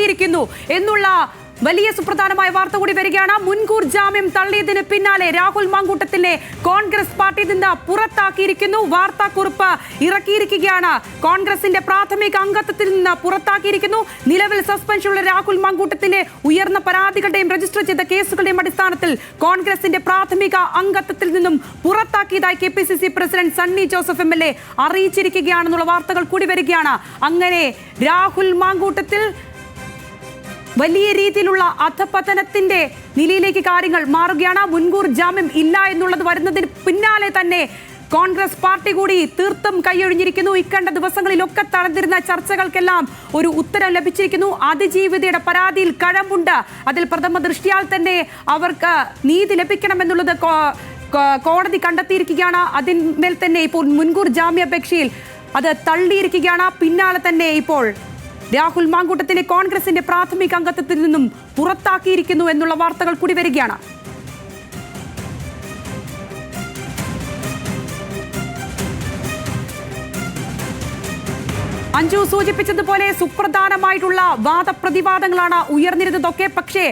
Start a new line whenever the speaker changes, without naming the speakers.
പുറത്താക്കിയിരിക്കുന്നു എന്നുള്ള വലിയ സുപ്രധാനമായ വാർത്ത കൂടി വരികയാണ്. മുൻകൂർ ജാമ്യം തള്ളിയതിന് പിന്നാലെ രാഹുൽ മാങ്കൂട്ടത്തിനെ കോൺഗ്രസ് പാർട്ടി നിന്ന് പുറത്താക്കിയിരിക്കുന്നു. വാർത്താക്കുറിപ്പ് ഇറക്കിയിരിക്കുകയാണ്. കോൺഗ്രസിന്റെ പ്രാഥമിക അംഗത്വത്തിൽ നിന്ന് പുറത്താക്കിയിരിക്കുന്നു. നിലവിൽ സസ്പെൻഷനുള്ള രാഹുൽ മാങ്കൂട്ടത്തിന്റെ ഉയർന്ന പരാതികളുടെയും രജിസ്റ്റർ ചെയ്ത കേസുകളുടെയും അടിസ്ഥാനത്തിൽ കോൺഗ്രസിന്റെ പ്രാഥമിക അംഗത്വത്തിൽ നിന്നും പുറത്താക്കിയതായി K P C C president Sunny Joseph M L A അറിയിച്ചിരിക്കുകയാണെന്നുള്ള വാർത്തകൾ കൂടി വരികയാണ്. അങ്ങനെ രാഹുൽ മാങ്കൂട്ടത്തിൽ വലിയ രീതിയിലുള്ള അധപതനത്തിന്റെ നിലയിലേക്ക് കാര്യങ്ങൾ മാറുകയാണ്. മുൻകൂർ ജാമ്യം ഇല്ല എന്നുള്ളത് വരുന്നതിന് പിന്നാലെ തന്നെ കോൺഗ്രസ് പാർട്ടി കൂടി തീർത്തും കൈയൊഴിഞ്ഞിരിക്കുന്നു. ഇക്കണ്ട ദിവസങ്ങളിലൊക്കെ തടഞ്ഞിരുന്ന ചർച്ചകൾക്കെല്ലാം ഒരു ഉത്തരം ലഭിച്ചിരിക്കുന്നു. അതിജീവിതയുടെ പരാതിയിൽ കഴമ്പുണ്ട്. അതിൽ പ്രഥമ ദൃഷ്ടിയാൽ തന്നെ അവർക്ക് നീതി ലഭിക്കണമെന്നുള്ളത് കോടതി കണ്ടെത്തിയിരിക്കുകയാണ്. അതിന്മേൽ തന്നെ ഇപ്പോൾ മുൻകൂർ ജാമ്യാപേക്ഷയിൽ അത് തള്ളിയിരിക്കുകയാണ്. പിന്നാലെ തന്നെ ഇപ്പോൾ രാഹുൽ മാങ്കൂട്ടത്തിനെ കോൺഗ്രസിന്റെ പ്രാഥമിക അംഗത്വത്തിൽ നിന്നും പുറത്താക്കിയിരിക്കുന്നു എന്നുള്ള വാർത്തകൾ കൂടി വരികയാണ്. അഞ്ജു സൂചിപ്പിച്ചതുപോലെ സുപ്രധാനമായിട്ടുള്ള വാദപ്രതിവാദങ്ങളാണ് ഉയർന്നിരുന്നതൊക്കെ. പക്ഷേ